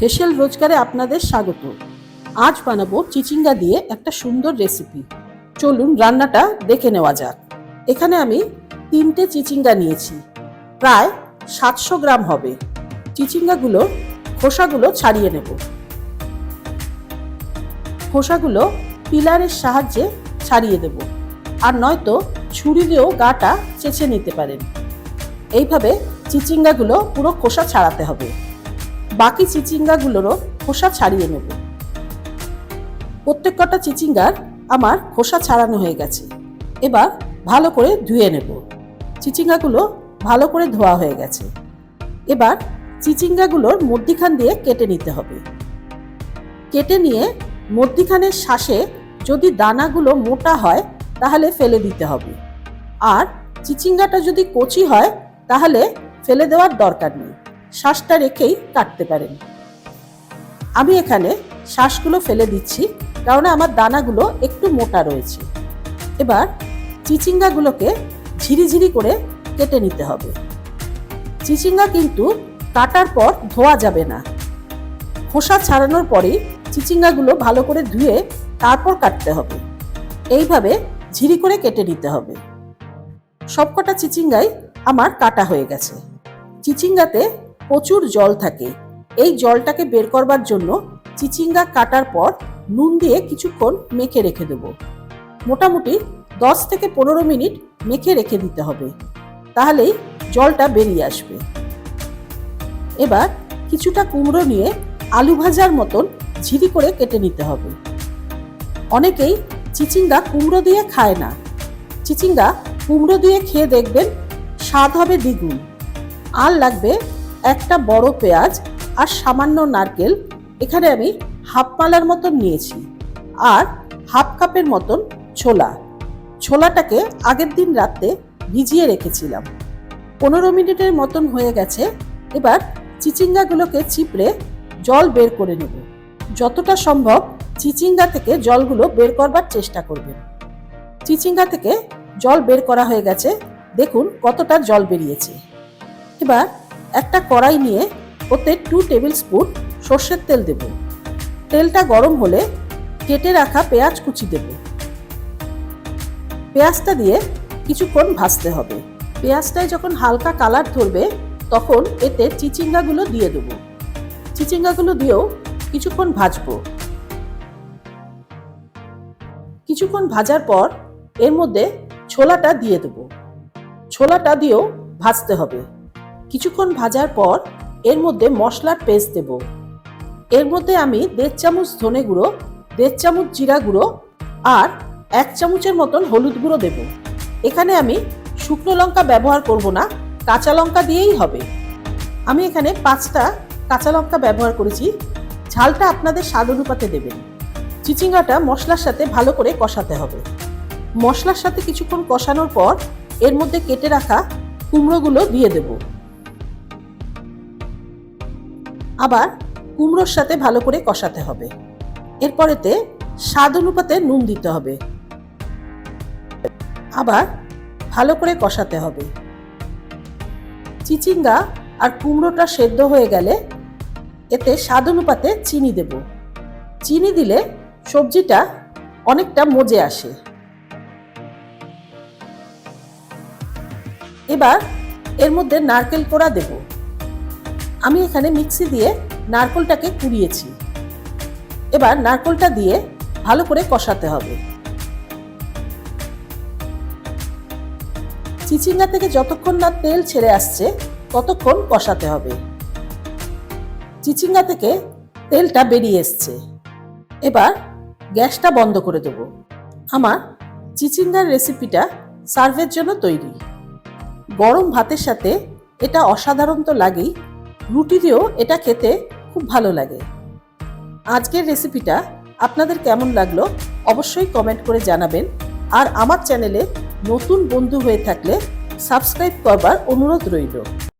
হেসেল রোজগারে আপনাদের স্বাগত। আজ বানাবো চিচিঙ্গা দিয়ে একটা সুন্দর রেসিপি। চলুন রান্নাটা দেখে নেওয়া যাক। এখানে আমি তিনটে চিচিঙ্গা নিয়েছি। প্রায় সাতশো গ্রাম হবে। চিচিঙ্গাগুলো, খোসাগুলো ছাড়িয়ে নেব। খোসাগুলো পিলারের সাহায্যে ছাড়িয়ে দেব। আর নয়তো ছুরি দিয়েও গাটা চেঁচে নিতে পারেন। এইভাবে চিচিঙ্গাগুলো পুরো খোসা ছাড়াতে হবে। বাকি চিচিঙ্গাগুলোরও খোসা ছাড়িয়ে নেব। প্রত্যেক কটা চিচিঙ্গার আমার খোসা ছাড়ানো হয়ে গেছে। এবার ভালো করে ধুয়ে নেব। চিচিঙ্গাগুলো ভালো করে ধোয়া হয়ে গেছে। এবার চিচিঙ্গাগুলোর মধ্যিখান দিয়ে কেটে নিতে হবে। কেটে নিয়ে মধ্যিখানের শ্বাসে যদি দানাগুলো মোটা হয়, তাহলে ফেলে দিতে হবে। আর চিচিঙ্গাটা যদি কচি হয়, তাহলে ফেলে দেওয়ার দরকার নেই। শ্বাসটা রেখেই কাটতে পারেন। আমি এখানে শ্বাসগুলো ফেলে দিচ্ছি কারণ আমার দানাগুলো একটু মোটা রয়েছে। এবার চিচিঙ্গাগুলোকে ঝিরিঝিরি করে কেটে নিতে হবে। চিচিঙ্গা কিন্তু কাটার পর ধোয়া যাবে না। খোসা ছাড়ানোর পরেই চিচিঙ্গাগুলো ভালো করে ধুয়ে তারপর কাটতে হবে। এইভাবে ঝিরি করে কেটে নিতে হবে। সবকটা চিচিঙ্গাই আমার কাটা হয়ে গেছে। চিচিঙ্গাতে প্রচুর জল থাকে। এই জলটাকে বের করবার জন্য চিচিঙ্গা কাটার পর নুন দিয়ে কিছুক্ষণ মেখে রেখে দেব। মোটামুটি দশ থেকে পনেরো মিনিট মেখে রেখে দিতে হবে। তাহলেই জলটা বেরিয়ে আসবে। এবার কিছুটা কুমড়ো নিয়ে আলু ভাজার মতন ঝিরি করে কেটে নিতে হবে। অনেকেই চিচিঙ্গা কুমড়ো দিয়ে খায় না। চিচিঙ্গা কুমড়ো দিয়ে খেয়ে দেখবেন স্বাদ হবে দ্বিগুণ। আর লাগবে একটা বড় পেঁয়াজ আর সামান্য নারকেল এখানে আমি হাফ মালার মতন নিয়েছি আর হাফ কাপের মতন ছোলা। ছোলাটাকে আগের দিন রাতে ভিজিয়ে রেখেছিলাম। পনেরো মিনিটের মতন হয়ে গেছে, এবার চিচিঙ্গাগুলোকে চিপড়ে জল বের করে নেব। যতটা সম্ভব চিচিঙ্গা থেকে জলগুলো বের করবার চেষ্টা করবেন। চিচিঙ্গা থেকে জল বের করা হয়ে গেছে, দেখুন কতটা জল বেরিয়েছে। এবার একটা কড়াই নিয়ে ওতে টু টেবিল স্পুন সর্ষের তেল দেব। তেলটা গরম হলে কেটে রাখা পেঁয়াজ কুচি দেব। পেঁয়াজটা দিয়ে কিছুক্ষণ ভাজতে হবে। পেঁয়াজটায় যখন হালকা কালার ধরবে, তখন এতে চিচিঙ্গাগুলো দিয়ে দেব। চিচিঙ্গাগুলো দিয়েও কিছুক্ষণ ভাজবো। কিছুক্ষণ ভাজার পর এর মধ্যে ছোলাটা দিয়ে দেব। ছোলাটা দিয়েও ভাজতে হবে। কিছুক্ষণ ভাজার পর এর মধ্যে মশলার পেস্ট দেব। এর মধ্যে আমি দেড় চামচ ধনে গুঁড়ো, দেড় চামচ জিরা গুঁড়ো আর এক চামচের মতন হলুদ গুঁড়ো দেব। এখানে আমি শুকনো লঙ্কা ব্যবহার করব না, কাঁচা লঙ্কা দিয়েই হবে। আমি এখানে পাঁচটা কাঁচা লঙ্কা ব্যবহার করেছি। ঝালটা আপনাদের স্বাদ অনুপাতে দেবেন। চিচিঙ্গাটা মশলার সাথে ভালো করে কষাতে হবে। মশলার সাথে কিছুক্ষণ কষানোর পর এর মধ্যে কেটে রাখা কুমড়োগুলো দিয়ে দেব। আবার কুমড়োর সাথে ভালো করে কষাতে হবে। এরপরেতে স্বাদ অনুপাতে নুন দিতে হবে। আবার ভালো করে কষাতে হবে। চিচিঙ্গা আর কুমড়োটা সেদ্ধ হয়ে গেলে এতে স্বাদ অনুপাতে চিনি দেব। চিনি দিলে সবজিটা অনেকটা মজে আসে। এবার এর মধ্যে নারকেল কোড়া দেব। আমি এখানে মিক্সি দিয়ে নারকেলটাকে কুড়িয়েছি। এবার নারকেলটা দিয়ে ভালো করে কষাতে হবে। চিচিঙ্গা থেকে যতক্ষণ না তেল ছেড়ে আসছে, ততক্ষণ কষাতে হবে। চিচিঙ্গা থেকে তেলটা বেরিয়ে এসছে। এবার গ্যাসটা বন্ধ করে দেব। আমার চিচিঙ্গার রেসিপিটা সার্ভের জন্য তৈরি। গরম ভাতের সাথে এটা অসাধারণ তো লাগেই রুটি দিয়েও এটা খেতে খুব ভালো লাগে। আজকের রেসিপিটা আপনাদের কেমন লাগল অবশ্যই কমেন্ট করে জানাবেন। আর আমার চ্যানেলে নতুন বন্ধু হয়ে থাকলে সাবস্ক্রাইব করবার অনুরোধ রইল।